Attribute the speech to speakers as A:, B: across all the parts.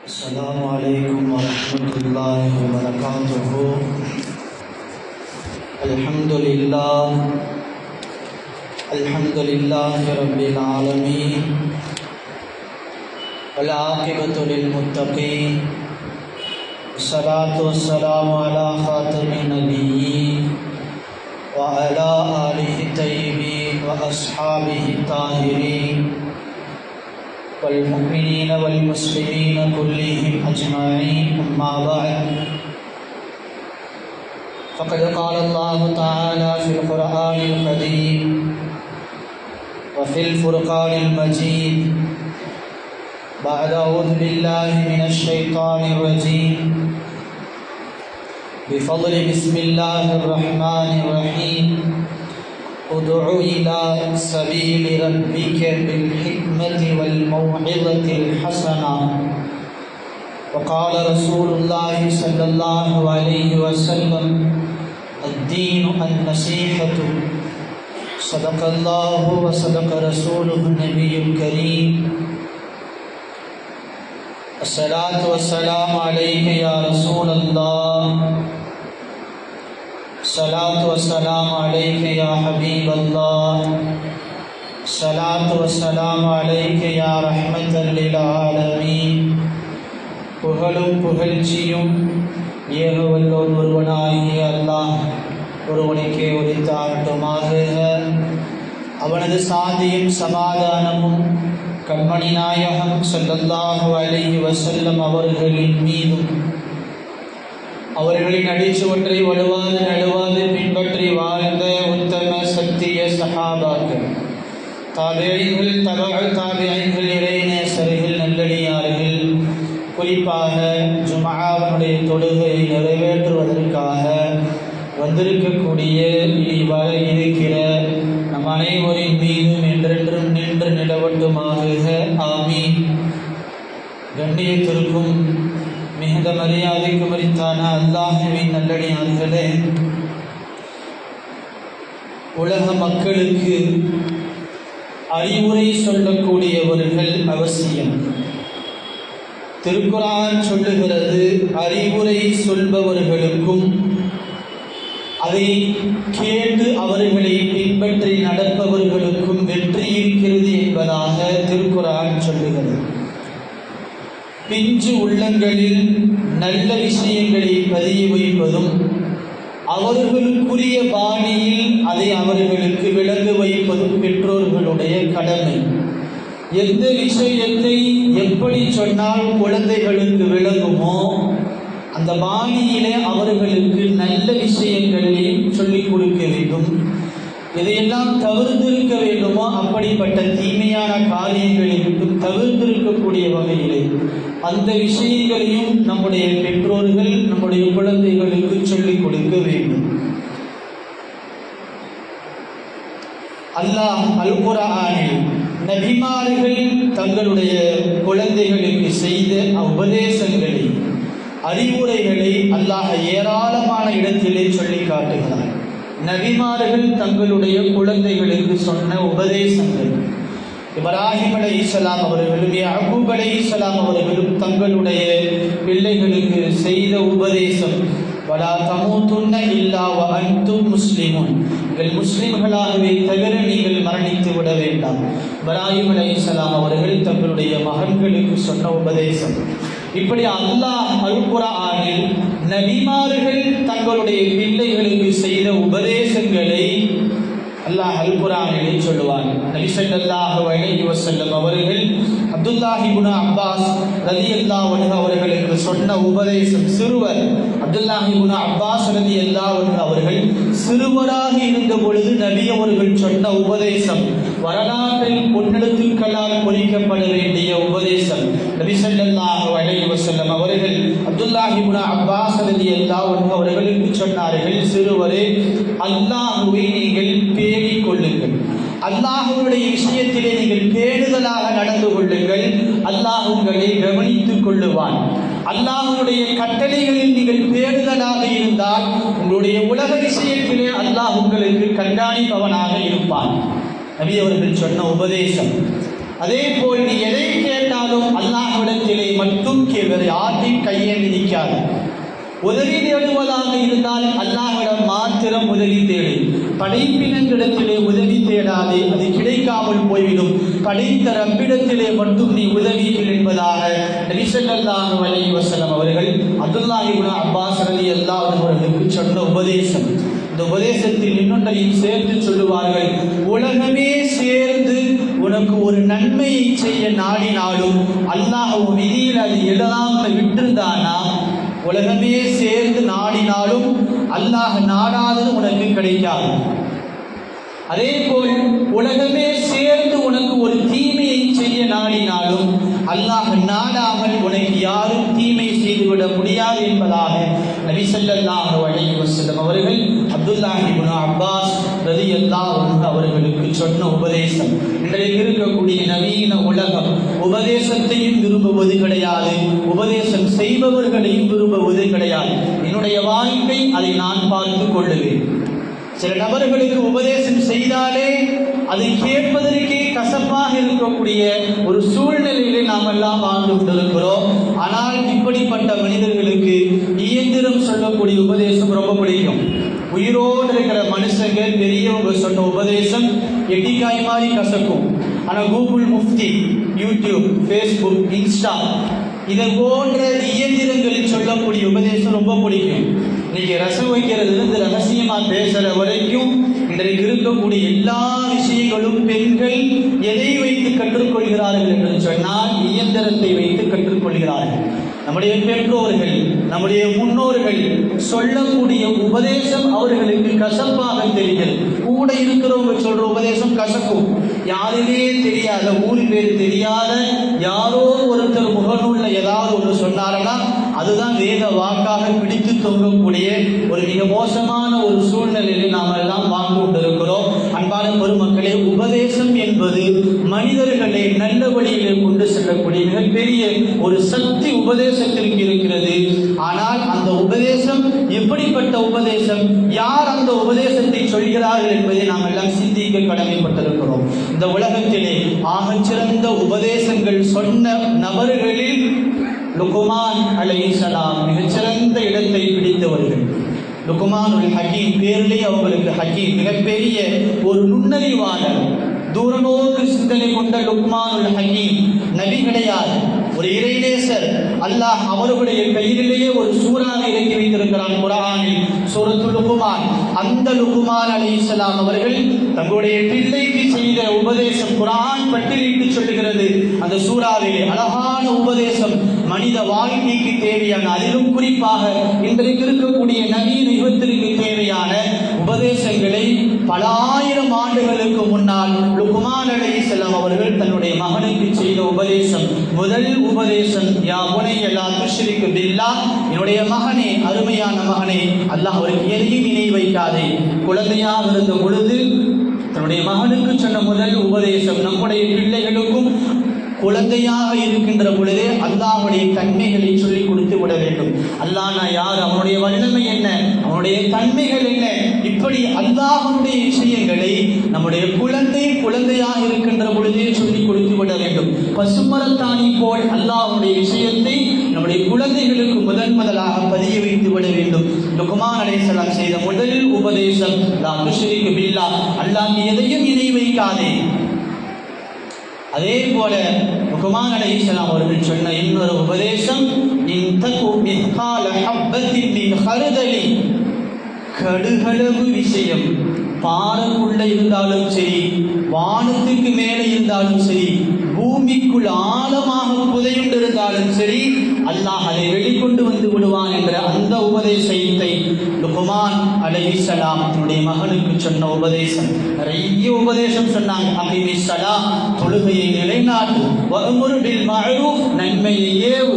A: السلام علیکم ورحمۃ اللہ وبرکاتہ الحمد للہ الحمد للہ رب العالمین العاقبۃ للمتقین صلاۃ والسلام علی خاتم نبیین وعلی آلہ طیبین واصحابہ طاہرین والمؤمنين والمسلمين كلهم أجمعين أما بعد. فقد قال الله تعالى في القرآن القديم وفي الفرقان المجيد بعد أعوذ بالله من الشيطان الرجيم. بفضل بسم الله الرحمن الرحيم. ادع إلى سبيل ربك بالحكمة والموعظة الحسنة. وقال رسول الله صلى الله عليه وسلم الدين النصيحة صدق الله وصدق رسوله النبي الكريم. الصلاة والسلام عليك يا رسول الله. सलात वसलाम अलैक या हबीब अल्लाह सलात वसलाम अलैक या रहमत आलमीन புகழும் புகழ்ச்சியும் ஏக வல்லோர் ஒருவனாகிய அல்லாஹ் ஒருவனுக்கே உரித்தாகட்டுமாக அவனது சாந்தியும் சமாதானமும் கண்மணி நாயகம் சொல்லல்லாஹு அலி வசல்லம் அவர்களின் மீதும் அவர்களின் அடிச்சுவற்றை வலுவாது நழுவாது பின்பற்றி வாழ்ந்த உத்தம சத்திய சஹாபாக்கள் தாபியங்கள் தகவல் தாபியங்கள் இறைநேசர்கள் நல்லடியார்கள் குறிப்பாக ஜுமாவனுடைய தொழுகையை நிறைவேற்றுவதற்காக வந்திருக்கக்கூடிய இனி இருக்கிற நம் அனைவரின் மீதும் என்றென்றும் நின்று நிலவட்டுமாக ஆமீன். கண்ணியத்திற்கும் மிகுந்த மரியாதைக்கு மறித்தான அல்லாஹுவின் நல்லடியார்களே உலக மக்களுக்கு அறிவுரை சொல்லக்கூடியவர்கள் அவசியம். திருக்குறான் சொல்லுகிறது அறிவுரை சொல்பவர்களுக்கும் அதை கேட்டு அவர்களை பின்பற்றி நடப்பவர்களுக்கும் வெற்றி இருக்கிறது என்பதாக திருக்குறான் சொல்லுகிறது. பிஞ்சு உள்ளங்களில் நல்ல விஷயங்களை பதிய வைப்பதும் அவர்களுக்குரிய பாணியில் அதை அவர்களுக்கு விளங்க வைப்பதும் பெற்றோர்களுடைய கடமை. எந்த விஷயத்தை எப்படி சொன்னால் குழந்தைகளுக்கு விளங்குமோ அந்த பாணியிலே அவர்களுக்கு நல்ல விஷயங்களை சொல்லிக் கொடுக்க வேண்டும். எதையெல்லாம் தவிர்த்திருக்க வேண்டுமோ அப்படிப்பட்ட தீமையான காரியங்களை விட்டு தவிர்த்திருக்கக்கூடிய வகையிலே அந்த விஷயங்களையும் நம்முடைய பெற்றோர்கள் நம்முடைய குழந்தைகளுக்கு சொல்லிக் கொடுக்க வேண்டும். அல்லாஹ் அல்குரானில் நபிமார்கள் தங்களுடைய குழந்தைகளுக்கு செய்த உபதேசங்களை அறிவுரைகளை அல்லாஹ் ஏராளமான இடத்திலே சொல்லி காட்டுகிறார் நபிமார்கள் தங்களுடைய குழந்தைகளுக்கு சொன்ன உபதேசங்கள். இப்ராஹிம் அலை இஸ்லாம் அவர்களும் யாக்கூப் அலை இஸ்லாம் அவர்களும் தங்களுடைய பிள்ளைகளுக்கு செய்த உபதேசம் வலா தமூத்துன்ன இல்லா வ அன்தும் முஸ்லிமுன். நீங்கள் முஸ்லிம்களாகவே தவிர நீங்கள் மரணித்து விட வேண்டாம். இப்ராஹிம் அலை இஸ்லாம் அவர்கள் தங்களுடைய மகன்களுக்கு சொன்ன உபதேசம். இப்படி அல்லாஹ் அல்குரானில் நபிமார்கள் தங்களுடைய பிள்ளைகளுக்கு செய்த உபதேசங்களை அல்லாஹ் அல்குரானிலே சொல்லுவார் நபிசல்லாஹ் ஸல்லல்லாஹு அலைஹி வஸல்லம் அவர்கள் அப்துல்லாஹி இப்னு அப்பாஸ் ரதி அன்ஹு அவர்களுக்கு சொன்ன உபதேசம் சிறுவர். அப்துல்லாஹி இப்னு அப்பாஸ் ரதி அல்லாஹ் அவர்கள் சிறுவராக இருந்த பொழுது நபி அவர்கள் சொன்ன உபதேசம் வரலாற்றில் பொன்னெழுத்துக்களால் பொறிக்கப்பட வேண்டிய உபதேசம் நபி ஸல்லல்லாஹு அலைஹி வஸல்லம் அவர்கள் அப்துல்லாஹி இப்னு அப்பாஸ் ரலியல்லாஹு அன்ஹு அவர்களுக்கு சொன்னார்கள் சிறுவரே அல்லாஹுவை நீங்கள் பேணிக் கொள்ளுங்கள். அல்லாஹுடைய விஷயத்திலே நீங்கள் பேணுதலாக நடந்து கொள்ளுங்கள். அல்லாஹ் உங்களை கவனித்துக் கொள்ளுவான். அல்லாஹுடைய கட்டளைகளில் நீங்கள் பேணுதலாக இருந்தால் உங்களுடைய உலக விஷயத்திலே அல்லாஹ் உங்களுக்கு கண்காணிப்பவனாக இருப்பான். நபி அவர்கள் சொன்ன உபதேசம். அதே போல் நீ எதை கேட்டாலும் அல்லாஹ்விடத்திலே மட்டும் கேள்வது வேறு யார்ட்டையும் கையேந்தி நிற்காது. உதவி தேடுவதாக இருந்தால் அல்லாஹிடம் மாத்திரம் உதவி தேடு. படைப்பினங்களிடத்திலே உதவி தேடாதே அது கிடைக்காமல் போய்விடும். படைத்த ரப்பிடத்திலே மட்டும் நீ உதவி என்பதாக நபிசல்லாஹு அலைஹி வசலம் அவர்கள் அப்துல்லாஹ் அப்பாஸ் அலி அல்லாஹ் அவர்களுக்கு சொன்ன உபதேசம். இந்த உபதேசத்தில் இன்னொன்றையும் சேர்த்து சொல்லுவார்கள். உலகமே சேர்ந்து உனக்கு ஒரு நன்மையை செய்ய நாடினாலும் அல்லாஹ் விதியில் அது எழுதாமல் விட்டிருந்தானா? உலகமே சேர்ந்து நாடினாலும் அல்லாஹ் நாடாதது உனக்கு கிடைக்காது. அதே போல் உலகமே சேர்ந்து உனக்கு ஒரு தீமையை செய்ய நாடினாலும் அல்லாஹ் நாடாமல் உனக்கு யாரும் தீமை செய்துவிட முடியாது என்பதாக நபி ஸல்லல்லாஹு அலைஹி வஸல்லம் அவர்கள் அப்துல்லாஹி இப்னு அப்பாஸ் ரதி அன்ஹு அவர்களுக்கு சொன்ன உபதேசம். இன்றைக்கு இருக்கக்கூடிய நவீன உலகம் உபதேசத்தையும் விரும்புவது கிடையாது. உபதேசம் செய்பவர்களையும் விரும்புவது கிடையாது. என்னுடைய வாழ்க்கை அதை நான் பார்த்து கொள்ளுவேன். சில நபர்களுக்கு உபதேசம் செய்தாலே அதை கேட்பதற்கே கசப்பாக இருக்கக்கூடிய ஒரு சூழ்நிலையிலே நாம் எல்லாம் வாழ்ந்து கொண்டிருக்கிறோம். ஆனால் இப்படிப்பட்ட மனிதர்களுக்கு இயந்திரம் சொல்லக்கூடிய உபதேசம் ரொம்ப பிடிக்கும். உயிரோடு இருக்கிற மனுஷங்க பெரியவங்க சொன்ன உபதேசம் எட்டிக்காய் மாதிரி கசக்கும். ஆனால் கூகுள் முஃப்தி யூடியூப் ஃபேஸ்புக் இன்ஸ்டா இதை போன்ற இயந்திரங்களில் சொல்லக்கூடிய உபதேசம் ரொம்ப பிடிக்கும். இன்னைக்கு ரசம் வைக்கிறது இருந்து பேசுகிற வரைக்கும் இன்றைக்கு இருக்கக்கூடிய எல்லா விஷயங்களும் பெண்கள் எதை வைத்து கற்றுக்கொள்கிறார்கள் என்று சொன்னால் இயந்திரத்தை வைத்து கற்றுக்கொள்கிறார்கள். நம்முடைய பெற்றோர்கள் நம்முடைய முன்னோர்கள் சொல்லக்கூடிய உபதேசம் அவர்களுக்கு கசப்பாக தெரிகிறது. கூட இருக்கிறவங்க சொல்ற உபதேசம் கசக்கும். யாருமே தெரியாத ஊர் பேர் தெரியாத யாரோ ஒருத்தர் முகநூல்ல ஏதாவது ஒன்று சொன்னாருன்னா அதுதான் வேத வாக்காக பிடித்து தொங்கக்கூடிய ஒரு மிக மோசமான ஒரு சூழ்நிலையில் நாம் எல்லாம் வாழ்ந்து கொண்டிருக்கிறோம். அன்பான பெருமக்களே உபதேசம் என்பது மனிதர்களை நல்ல வழியிலே கொண்டு செல்லக்கூடிய மிகப்பெரிய ஒரு சக்தி உபதேசத்திற்கு இருக்கிறது. ஆனால் அந்த உபதேசம் எப்படிப்பட்ட உபதேசம் யார் அந்த உபதேசத்தை சொல்கிறார்கள் என்பதை நாம் எல்லாம் சிந்திக்க கடமைப்பட்டிருக்கிறோம். இந்த உலகத்திலே ஆகச்சிறந்த உபதேசங்கள் சொன்ன நபர்களில் லுகுமான் சலாம் மிகச்சிறந்த இடத்தை பிடித்தவர்கள் லுகுமானுல் ஹக்கீம் பேரிலே அவங்களுக்கு ஹக்கீம் மிகப்பெரிய ஒரு நுண்ணறிவாளர் தூரநோக்கு சிந்தனை கொண்ட லுக்மானுல் ஹக்கீம் நபி கிடையாது ஒரு இறைநேசர் அல்லாஹ் அவர்களுடைய கையிலேயே ஒரு சூறாவை இறக்கி வைத்திருக்கிறான் குரானில் சூரத்து லுகுமான் அந்த லுகுமான் அலைஹிஸ்ஸலாம் அவர்கள் தங்களுடைய பிள்ளைக்கு செய்த உபதேசம் குரான் பட்டியலிட்டு சொல்லுகிறது. அந்த சூறாவிலே அழகான உபதேசம் மனித வாழ்க்கைக்கு தேவையான அதிலும் குறிப்பாக இன்றைக்கு இருக்கக்கூடிய நவீன யுகத்திற்கு தேவையான உபதேசங்களை பல ஆயிரம் ஆண்டுகளுக்கு முன்னால் லுக்குமான் செல்லம் அவர்கள் தன்னுடைய மகனுக்கு செய்த உபதேசம். முதல் உபதேசம் யா புனையலா துஷ்ரிக்கு பில்லா. என்னுடைய மகனே அருமையான மகனே அல்லாஹ் அவருக்கு எதையும் நினை வைக்காதே குழந்தையாக இருந்த பொழுது தன்னுடைய மகனுக்கு சொன்ன முதல் உபதேசம் நம்முடைய பிள்ளைகளுக்கும் குழந்தையாக இருக்கின்ற பொழுதே அல்லாஹுடைய தன்மைகளை சொல்லிக் கொடுத்து விட வேண்டும். அல்லாஹ் நான் யார்? அவனுடைய வல்லமை என்ன? அவனுடைய தன்மைகள் என்ன? இப்படி அல்லாஹனுடைய விஷயங்களை நம்முடைய குழந்தை குழந்தையாக இருக்கின்ற பொழுதே சொல்லிக் கொடுத்து விட வேண்டும். பசுமரத்தாணி போல் அல்லாஹனுடைய விஷயத்தை நம்முடைய குழந்தைகளுக்கு முதன் முதலாக பதிய வைத்து விட வேண்டும். லுக்மான் அலைஹிஸ்ஸலாம் செய்த முதல் உபதேசம் அல்லாஹ் எதையும் இணை வைக்காதே. அதே போல லுக்மான் இஸ்லாம் அவர்கள் சொன்ன இன்னொரு உபதேசம் கடுகளவு விஷயம். பாறைக்குள்ள இருந்தாலும் சரி வானத்துக்கு மேலே இருந்தாலும் சரி பூமிக்குள் ஆழமாக புதையுண்டிருந்தாலும் சரி அல்லாஹ் அதை வெளிக்கொண்டு வந்து விடுவான் என்ற அந்த உபதேசத்தை லுகுமான் அலைஹிஸ்ஸலாம் தன்னுடைய மகனுக்கு சொன்ன உபதேசம். நிறைய உபதேசம் சொன்னாங்க. அபிமி சலா தொழுகையை நிலைநாட்டு வஅமுரு பில் மஅரூஃப் நன்மையை ஏவு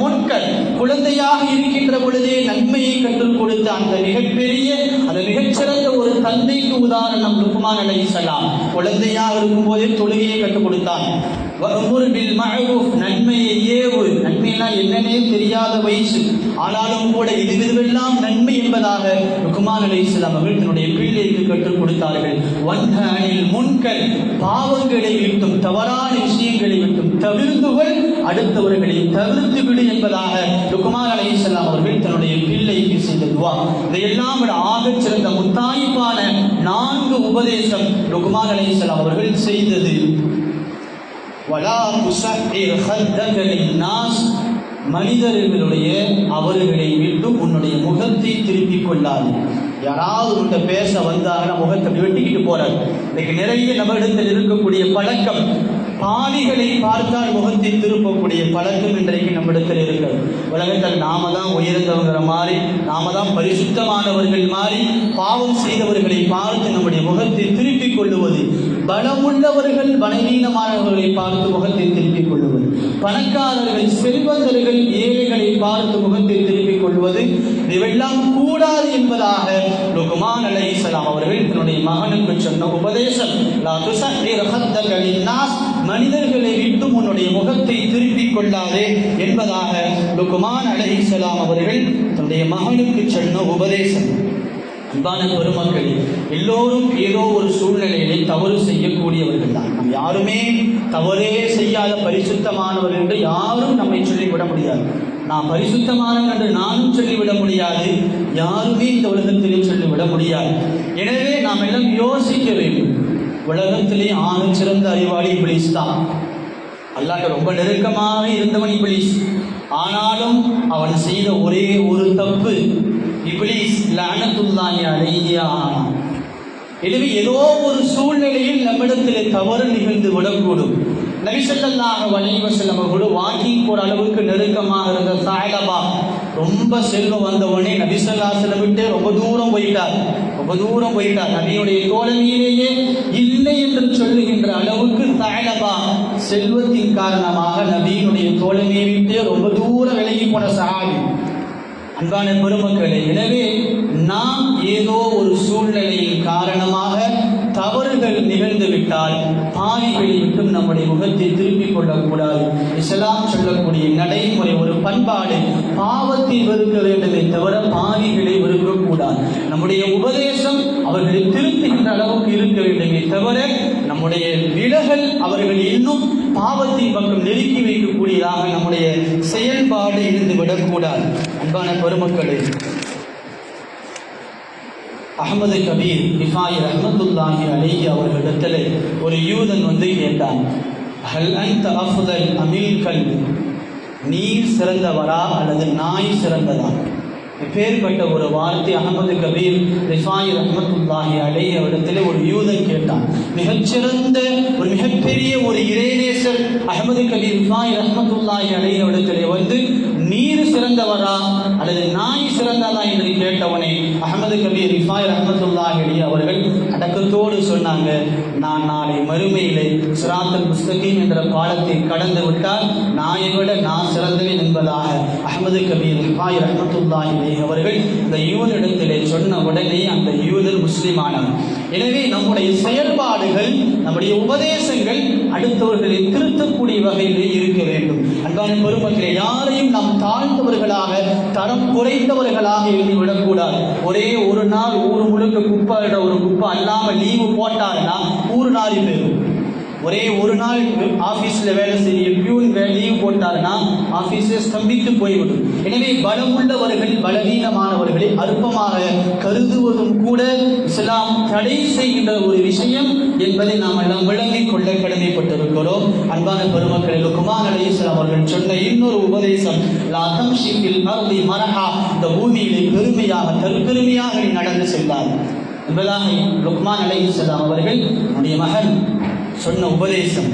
A: முன்கர் குழந்தையாக இருக்கின்ற பொழுதே நன்மையை கற்றுக் கொடுத்த அந்த மிகப்பெரிய அந்த மிகச்சிறந்த ஒரு தந்தைக்கு உதாரணம் லுகுமான் அலைஹிஸ்ஸலாம் குழந்தையாக இருக்கும்போதே தொழுகையை கற்றுக் கொடுத்தார். வஅமுரு பில் மஅரூஃப் நன்மையை ஏவு. நன்மைனா என்னன்னே தெரியாத வயசு. ஆனாலும் கூட இது இதுவெல்லாம் நன்மை என்பதாக லுக்குமான் அலி இஸ்லாம் அவர்கள் தன்னுடைய பிள்ளைக்கு கற்றுக் கொடுத்தார்கள். வன்ஹனில் முன்கல் பாவங்களை விட்டும் தவறான விஷயங்களை விட்டும் தவிர்த்துகள் அடுத்தவர்களை தவிர்த்து விடு என்பதாக ருக்குமான் அலி இஸ்லாம் அவர்கள் தன்னுடைய பிள்ளைக்கு செய்த துவா. இதையெல்லாம் விட ஆகச் சிறந்த முத்தாய்ப்பான நான்கு உபதேசம் லுக்குமான் அலி இஸ்லாம் அவர்கள் செய்தது. வலா துசஹிர் ஹத்தக லின்னாஸ் மனிதர்களுடைய அவர்களை விட்டு உன்னுடைய முகத்தை திருப்பிக் கொள்ளாது. யாராவது உன்கிட்ட பேச வந்தாங்கன்னா முகத்தை வெட்டிக்கிட்டு போறாரு. இன்னைக்கு நிறைய நம்மிடத்தில் இருக்கக்கூடிய பழக்கம் பாவிகளை பார்த்தால் முகத்தை திருப்பக்கூடிய பழக்கம் இன்றைக்கு நம்மிடத்தில் இருக்கிறது. உலகத்தில் நாம தான் உயர்ந்தவங்கிற மாதிரி நாம தான் பரிசுத்தமானவர்கள் மாதிரி பாவம் செய்தவர்களை பார்த்து நம்முடைய முகத்தை திருப்பிக் கொள்ளுவது பலமுள்ளவர்கள் பலவீனமானவர்களை பார்த்து முகத்தை திருப்பிக் கொள்வது பணக்காரர்கள் செல்வந்தர்கள் ஏழைகளை பார்த்து முகத்தை திருப்பிக் கொள்வது. இவையெல்லாம் கூடாது என்பதாக லுகுமான் அலைஹிஸ்ஸலாம் அவர்கள் தன்னுடைய மகனுக்கு சொன்ன உபதேசம். லா மனிதர்களை விட்டு உன்னுடைய முகத்தை திருப்பிக் கொள்ளாதே என்பதாக லுகுமான் அலைஹிஸ்ஸலாம் அவர்கள் தன்னுடைய மகனுக்கு சொன்ன உபதேசம். அன்பான பெருமக்கள் எல்லோரும் ஏதோ ஒரு சூழ்நிலையிலே தவறு செய்யக்கூடியவர்கள் தான். நம்ம யாருமே தவறே செய்யாத பரிசுத்தமானவர்கள் என்று யாரும் நம்மை சொல்லிவிட முடியாது. நாம் பரிசுத்தமானவன் என்று நானும் சொல்லிவிட முடியாது யாருமே இந்த உலகத்திலே சொல்லிவிட முடியாது. எனவே நாம் எல்லாம் யோசிக்க வேண்டும். உலகத்திலே ஆகச் சிறந்த அறிவாளி இப்ளீஸ் தான். அல்லாஹ் ரொம்ப நெருக்கமாக இருந்தவன் பிளீஸ் ஆனாலும் அவன் செய்த ஒரே ஒரு தப்பு. இப்ளீஸ் லானத்துல்லாஹி அலைஹி ஆனான் எனவே ஏதோ ஒரு சூழ்நிலையில் நம்மிடத்தில் தவறு நிகழ்ந்து விடக்கூடும் நபிசல்லாக வலைவசல்லம் அவர்களோடு வாக்கிங் போற அளவுக்கு நெருக்கமாக இருந்த சாயலபா ரொம்ப செல்வம் வந்தவனே நபிசல்லாசலம் விட்டு ரொம்ப தூரம் போயிட்டார். ரொம்ப தூரம் போயிட்டார். நபியுடைய தோழமையிலேயே இல்லை என்று சொல்லுகின்ற அளவுக்கு சாயலபா செல்வத்தின் காரணமாக நபியினுடைய தோழமையை விட்டே ரொம்ப தூரம் விலகி போன சஹாபி. அன்பான பெருமக்களே எனவே நாம் ஏதோ ஒரு சூழ்நிலையின் காரணமாக தவறுகள் நிகழ்ந்து விட்டால் பாவிகளை விட்டும் நம்முடைய முகத்தை திருப்பிக் கொள்ளக்கூடாது. இஸ்லாம் சொல்லக்கூடிய நடைமுறை ஒரு பண்பாடு பாவத்தை வெறுக்க வேண்டுமே தவிர பாவிகளை வெறுக்கக்கூடாது. நம்முடைய உபதேசம் அவர்களை திருத்துகின்ற அளவுக்கு இருக்க வேண்டுமே தவிர நம்முடைய விலகல் அவர்கள் இன்னும் பாவத்தின் பக்கம் நெருக்கி வைக்கக்கூடியதாக நம்முடைய செயல்பாடு இருந்து விடக்கூடாது. அன்பான பெருமக்களே அகமது கபீர் இஃபாய் அஹமதுல்லாஹி அலி அவர்களிடத்தில் ஒரு யூதன் வந்து கேட்டான் ஹல் அன்த அஃதல் அமில் நீர் சிறந்தவரா அல்லது நாய் சிறந்ததா? இப்பேற்பட்ட ஒரு வார்த்தை அகமது கபீர் ரிஃபாயி ரஹமத்துல்லாஹி அடைய அவரிடத்திலே ஒரு யூதன் கேட்டான். மிகச்சிறந்த ஒரு மிகப்பெரிய ஒரு இறைநேசர் அகமது கபீர் ரிஃபாயி ரஹமத்துல்லாஹி அடைய அவரிடத்திலே வந்து நீர் சிறந்தவரா அல்லது நாய் சிறந்ததா? என்று கேட்டவனை அகமது கபீர் ரிஃபாய் ரஹமத்துல்லாஹி அலைஹி அவர்கள் அடக்கத்தோடு சொன்னாங்க நான் நாளை மறுமையிலே சிராத்தல் புஸ்தகம் என்ற பாலத்தை கடந்து விட்டால் நாயை விட நான் சிறந்தவன் என்பதாக அகமது கபீர் ரிஃபாய் ரஹமத்துல்லாஹி அவர்கள் இந்த யூதரிடத்திலே சொன்ன உடனே அந்த யூதர் முஸ்லிமானவர் எனவே நம்முடைய செயல்பாடுகள் நம்முடைய உபதேசங்கள் அடுத்தவர்களை திருத்தக்கூடிய வகையிலே இருக்க வேண்டும். அன்பான பெருமக்களை யாரையும் நாம் தாழ்ந்தவர்களாக தரம் குறைந்தவர்களாக எழுதிவிடக்கூடாது ஒரே ஒரு நாள் ஊர் முழுக்க குப்பை ஒரு குப்பை அல்லாமல் லீவு போட்டாருன்னா ஊர் நாரி போயிடும். ஒரே ஒரு நாள் ஆஃபீஸில் வேலை செய்ய பியூன் லீவ் போட்டாருன்னா ஆஃபீஸே ஸ்தம்பித்து போய்விடும். எனவே பலமுள்ளவர்கள் பலவீனமானவர்களை அற்பமாக கருதுவதும் கூட இஸ்லாம் தடை செய்கின்ற ஒரு விஷயம் என்பதை நாம் எல்லாம் விளங்கிக் கொள்ள கடமைப்பட்டிருக்கிறோம். அன்பான பெருமக்களில் லுக்குமான் அலைஹிஸ்ஸலாம் அவர்கள் சொன்ன இன்னொரு உபதேசம் லா தம்ஷிக்கில் அர்தி மரஹா. இந்த பூமியிலே பெருமையாக தற்பெருமையாக நடந்து செல்லார் என்பதாக லுக்மான் அலைஹிஸ்ஸலாம் அவர்கள் நம்முடைய மகன் சொன்ன உபதேசம்.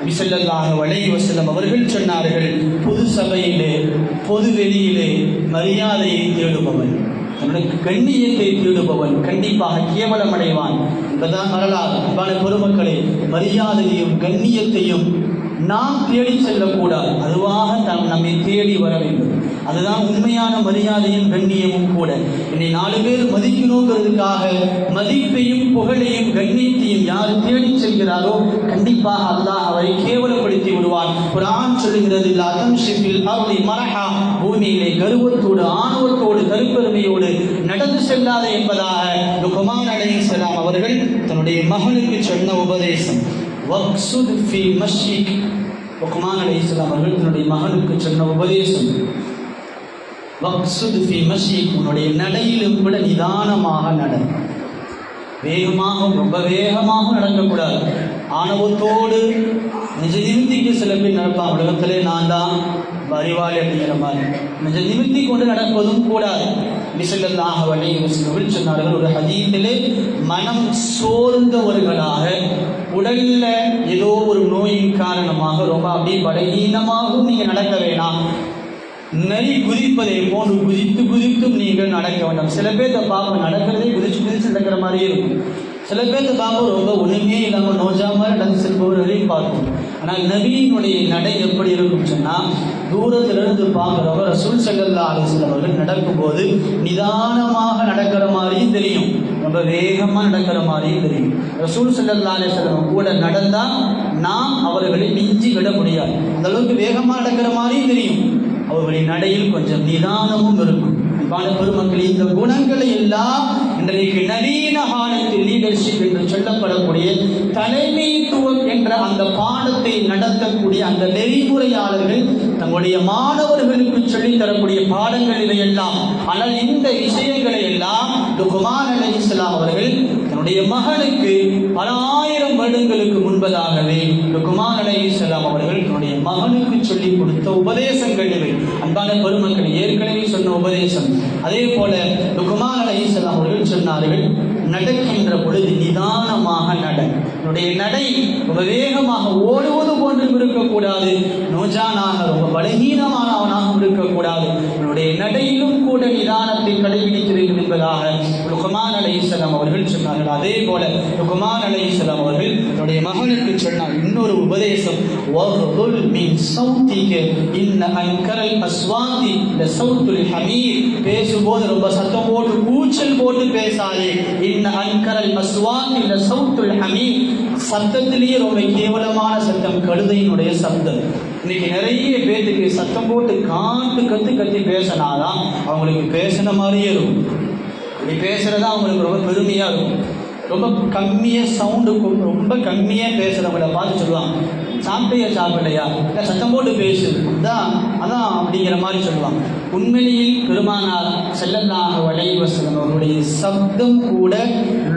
A: நபிசல்லாஹு அலைஹி வஸல்லம் அவர்கள் சொன்னார்கள் பொது சபையிலே பொது வெளியிலே மரியாதையை தேடுபவன் தன்னுடைய கண்ணியத்தை தேடுபவன் கண்டிப்பாக கேவலம் அடைவான் என்பதுதான் வரலாறு. அன்பான பெருமக்களே மரியாதையும் கண்ணியத்தையும் நாம் தேடி செல்லக்கூடாது. அதுவாக நாம் நம்மை தேடி வர வேண்டும். அதுதான் உண்மையான மரியாதையும் கண்ணியமும் கூட. என்னை நாலு பேர் மதிக்கணுங்கிறதுக்காக மதிப்பையும் புகழையும் கண்ணியத்தையும் யார் தேடி செல்கிறாரோ கண்டிப்பாக அல்லாஹ் அவரை கேவலப்படுத்தி விடுவான். குரான் சொல்லுகிறது லதம் ஷிஃபில் மரஹா. பூமியிலே கருவத்தோடு ஆணவத்தோடு கருப்பெருமையோடு நடந்து செல்லாத என்பதாக லுக்மான் அலைஹிஸ்ஸலாம் அவர்கள் தன்னுடைய மகனுக்கு சொன்ன உபதேசம். வக்சுத் ஃபி மஷ்யிக். லுக்மான் அலைஹிஸ்ஸலாம் அவர்கள் தன்னுடைய மகனுக்கு சொன்ன உபதேசம். உன்னுடைய நிலையிலும் கூட நிதானமாக நட வேகமாக ரொம்ப வேகமாக நடக்கக்கூடாது. ஆணவத்தோடு நிஜ நிமித்திக்கு சில பேர் நடப்பான் உலகத்திலே நான் தான் அறிவாளி அப்படிங்கிற மாதிரி. நிஜ நிமித்தி கொண்டு நடப்பதும் கூடாது. விசல்லாக வழி முஸ்லிம்கள் சொன்னார்கள். ஒரு ஹதீத்திலே மனம் சோர்ந்தவர்களாக உடல்ல ஏதோ ஒரு நோயின் காரணமாக ரொம்ப அப்படியே பலகீனமாகவும் நீங்கள் நடக்க வேணாம். நெய் குதிப்பதை போன்று குதித்து குதித்தும் நீங்கள் நடக்க வேண்டாம். சில பேர்த்த பார்ப்போம் நடக்கிறதே குதிச்சு குதிச்சு நடக்கிற மாதிரியே இருக்கும். சில பேர்த்த பார்ப்போம் ரொம்ப ஒழுங்கே இல்லாமல் நோஜாமல் நடந்து செல்பவர்களையும் பார்ப்போம் ஆனால் நபியினுடைய நடை எப்படி இருக்கும் சொன்னால் தூரத்திலிருந்து பார்க்குறவர் ரசூல் சல்லல்லா அலிஸ்லாம் அவர்கள் நடக்கும்போது நிதானமாக நடக்கிற மாதிரியும் தெரியும். ரொம்ப வேகமாக நடக்கிற மாதிரியும் தெரியும். ரசூல் சல்லல்லா அலிஸ்லாம் கூட நடந்தால் நாம் அவர்களை மிஞ்சி விட முடியாது. அந்த அளவுக்கு வேகமாக நடக்கிற மாதிரியும் தெரியும். அவர்களின் நடையில் கொஞ்சம் நிதானமும் இருக்கும். அன்பான பெருமக்கள் இந்த குணங்களை எல்லாம் இன்றைக்கு நவீன காலத்தில் லீடர்ஷிப் என்று சொல்லப்படக்கூடிய தலைமைத்துவம் என்ற அந்த பாடத்தை நடத்தக்கூடிய அந்த நெறிமுறையாளர்கள் தங்களுடைய மாணவர்களுக்கு சொல்லித் தரக்கூடிய பாடங்கள் இவையெல்லாம். ஆனால் இந்த விஷயங்களை எல்லாம் குமார் அலி இஸ்லாம் அவர்கள் தன்னுடைய மகனுக்கு பல ஆயிரம் வருடங்களுக்கு முன்பதாகவே குமார் அலி இஸ்லாம் அவர்கள் தன்னுடைய மகனுக்கு சொல்லிக் கொடுத்த உபதேசங்கள் இவை. அன்பான பெருமக்கள் ஏற்கனவே சொன்ன உபதேசம். அதே போல குமார் அலி இஸ்லாம் அவர்கள் சொன்னார்கள் நடக்கின்ற பொழுது நிதானமாக நட. என்னுடைய நடை ரொம்ப வேகமாக ஓடுவது போன்றும் இருக்கக்கூடாது. நோஜானாக ரொம்ப பலகீனமானவனாகவும் இருக்கக்கூடாது. என்னுடைய நடையிலும் கூட நிதானத்தை கடைபிடிக்கிறீர்கள் என்பதாக ருகுமான் அலை இஸ்லாம் அவர்கள் சொன்னார்கள். அதே போல ருகுமான் அலை இஸ்லாம் அவர்கள் தன்னுடைய மகனுக்கு சொன்னார். இன்னொரு உபதேசம் மின் சௌத்திக இன்ன அன்கரல் அஸ்வாந்தி இந்த சௌத்துல் ஹமீர். பேசும்போது ரொம்ப சத்தம் போட்டு கூச்சல் போட்டு பேசாதே. இன்ன அன்கரல் அஸ்வாந்தி இந்த சௌத்துல் ஹமீர். சத்தத்திலேயே ரொம்ப கேவலமான சத்தம் கழுதையினுடைய சப்தம். இன்னைக்கு நிறைய பேத்துக்கு சத்தம் போட்டு காட்டு கத்து கத்தி பேசினாதான் அவங்களுக்கு பேசின மாதிரியே இருக்கும். நீ பேசுகிறதா அவங்களுக்கு ரொம்ப பெருமையாக இருக்கும். ரொம்ப கம்மியாக சவுண்டு ரொம்ப கம்மியாக பேசுகிறவங்கள பார்த்து சொல்லுவான் சாப்பிட்டையா சாப்பிட்டையா இல்லை சத்தம் போட்டு பேசு. அதான் அதான் அப்படிங்கிற மாதிரி சொல்லுவான் உண்மையில் பெருமானார் செல்லல்லாக வளைவசனம் அவருடைய சப்தம் கூட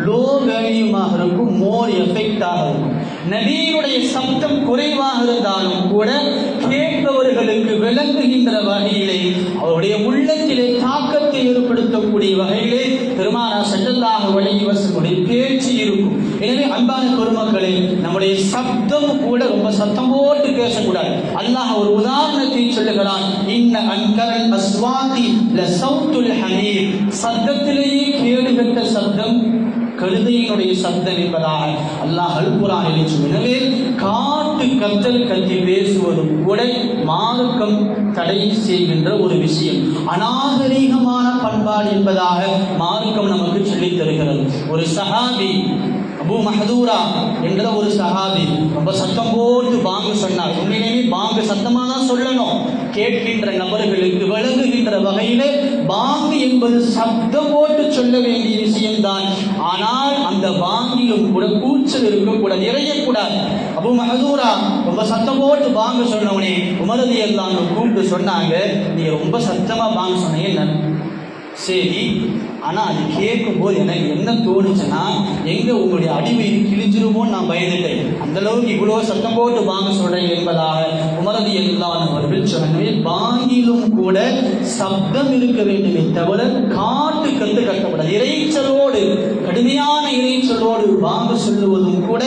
A: லோ வேல்யூமாக இருக்கும் மோர் எஃபெக்டாக இருக்கும். நபியினுடைய சப்தம் குறைவாக இருந்தாலும் கூட கேட்பவர்களுக்கு விளங்குகின்ற வகையிலே அவருடைய உள்ளத்திலே தாக்கத்தை ஏற்படுத்தக்கூடிய வகையிலே பெருமானா செல்லல்லாக வளைவசனுடைய பேச்சு இருக்கும். எனவே அன்பான பெருமக்களே நம்முடைய சப்தம் கூட ரொம்ப சத்தம் போட்டு பேசக்கூடாது. அல்லாஹ் ஒரு உதாரணத்தை சொல்லுகிறான். இன்ன அன்கரல் அஸ்வாதி ல சவுத்துல் ஹமீர் சத்தத்திலேயே கேடுகட்ட சப்தம் கழுதையினுடைய சப்தம் என்பதாக அல்லாஹ் அல்குரானிலே சொல்லி எனவே காட்டு கத்தல் கல்வி பேசுவதும் கூட மார்க்கம் தடை செய்கின்ற ஒரு விஷயம். அநாகரீகமான பண்பாடு என்பதாக மார்க்கம் நமக்கு சொல்லித் தருகிறது. ஒரு சஹாபி அபு மஹதூரா என்ற ஒரு சஹாபி ரொம்ப சத்தம் போட்டு பாங்கு சொன்னார். உண்மையிலேயே பாங்கு சத்தமாக தான் சொல்லணும். கேட்கின்ற நபர்களுக்கு விளங்குகின்ற வகையிலே பாங்கு என்பது சத்தம் போட்டு சொல்ல வேண்டிய விஷயம்தான் ஆனால் அந்த பாங்கிலும் கூட கூச்சல் இருக்கக்கூடாது இறையக்கூடாது அபு மஹதூரா ரொம்ப சத்தம் போட்டு பாங்கு சொன்னவனே உமரதி எல்லாம் கூப்பிட்டு சொன்னாங்க நீ ரொம்ப சத்தமா பாங்கு சொன்னீங்க சரி. ஆனால் அது கேட்கும்போது எனக்கு என்ன தோணுச்சுன்னா எங்கே உங்களுடைய அடிமையை கிழிஞ்சிருமோன்னு நான் பயந்துட்டேன். அந்த அளவுக்கு இவ்வளோ சத்தம் போட்டு வாங்க சொல்கிறேன் என்பதாக உமரதி எல்லாம் அவர்கள் சொன்னவே வாங்கிலும் கூட சப்தம் இருக்க வேண்டுமே தவிர காட்டு கத்து கட்டப்படாது. இறைச்சலோடு கடுமையான இறைச்சலோடு வாங்க சொல்லுவதும் கூட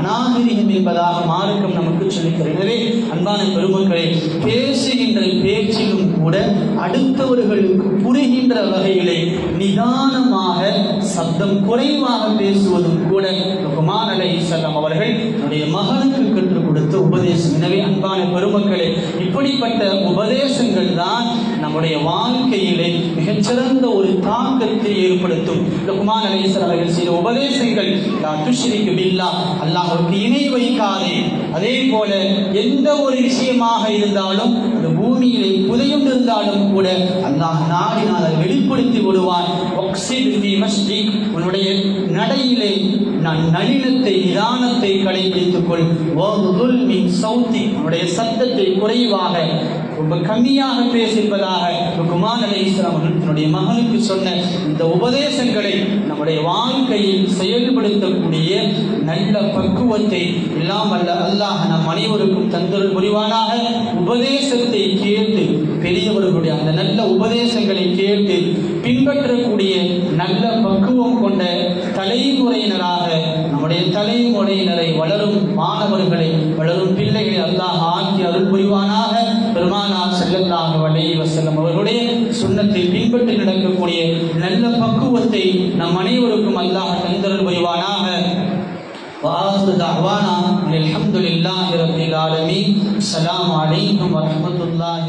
A: அநாகரிகம் என்பதாக மார்க்கம் நமக்கு சொல்லுகிறது. எனவே அன்பான பெருமக்களை பேசுகின்ற பேச்சிலும் கூட அடுத்தவர்களுக்கு புரிகின்ற வகையிலே நிதானமாக சப்தம் குறைவாக பேசுவதும் கூட குமார் அலை செல்லம் அவர்கள் தன்னுடைய மகனுக்கு உபதேசம். எனவே அன்பான பெருமக்களே இப்படிப்பட்ட உபதேசங்கள் தான் நம்முடைய வாழ்க்கையிலே மிகச்சிறந்த ஒரு தாக்கத்தை ஏற்படுத்தும். லுக்மான் அலைஹிஸ்ஸலாம் அவர்கள் செய்த உபதேசங்கள் லா துஷ்ரிக்கு பில்லா அல்லாஹருக்கு இணை வைக்காதே. அதே போல எந்த ஒரு விஷயமாக இருந்தாலும் பூமியிலே புதையுண்டிருந்தாலும் கூட அல்லாஹ் நாடினால் அதை வெளிப்படுத்தி விடுவான். உன்னுடைய நடையிலே நான் நளினத்தை நிதானத்தை கடைபிடித்துக் கொள். சௌத்தி உன்னுடைய சத்தத்தை குறைவாக ரொம்ப கம்மியாக பேசிப்பதாக குமான் அலி இஸ்லாம் தன்னுடைய மகனுக்கு சொன்ன இந்த உபதேசங்களை நம்முடைய வாழ்க்கையில் செயல்படுத்தக்கூடிய நல்ல பக்குவத்தை எல்லாம் அல்ல அல்லாஹ் நம் அனைவருக்கும் தந்தல் புரிவானாக. உபதேசத்தை கேட்டு பெரியவர்களுடைய அந்த நல்ல உபதேசங்களை கேட்டு பின்பற்றக்கூடிய நல்ல பக்குவம் கொண்ட தலைமுறையினராக நம்முடைய தலைமுறையினரை வளரும் மாணவர்களை வளரும் பிள்ளைகளை அல்லாஹ் ஆக்கி அருள் புரிவானாக. பெருமானார் செல்லல்லாக வலையை வசல்லம் அவர்களுடைய சுண்ணத்தை பின்பற்றி நடக்கக்கூடிய நல்ல பக்குவத்தை நம் அனைவருக்கும் அல்லாஹ் தந்தருள் புரிவானாக وآخر دعوانا أن الحمد لله رب العالمين السلام عليكم ورحمة الله وبركاته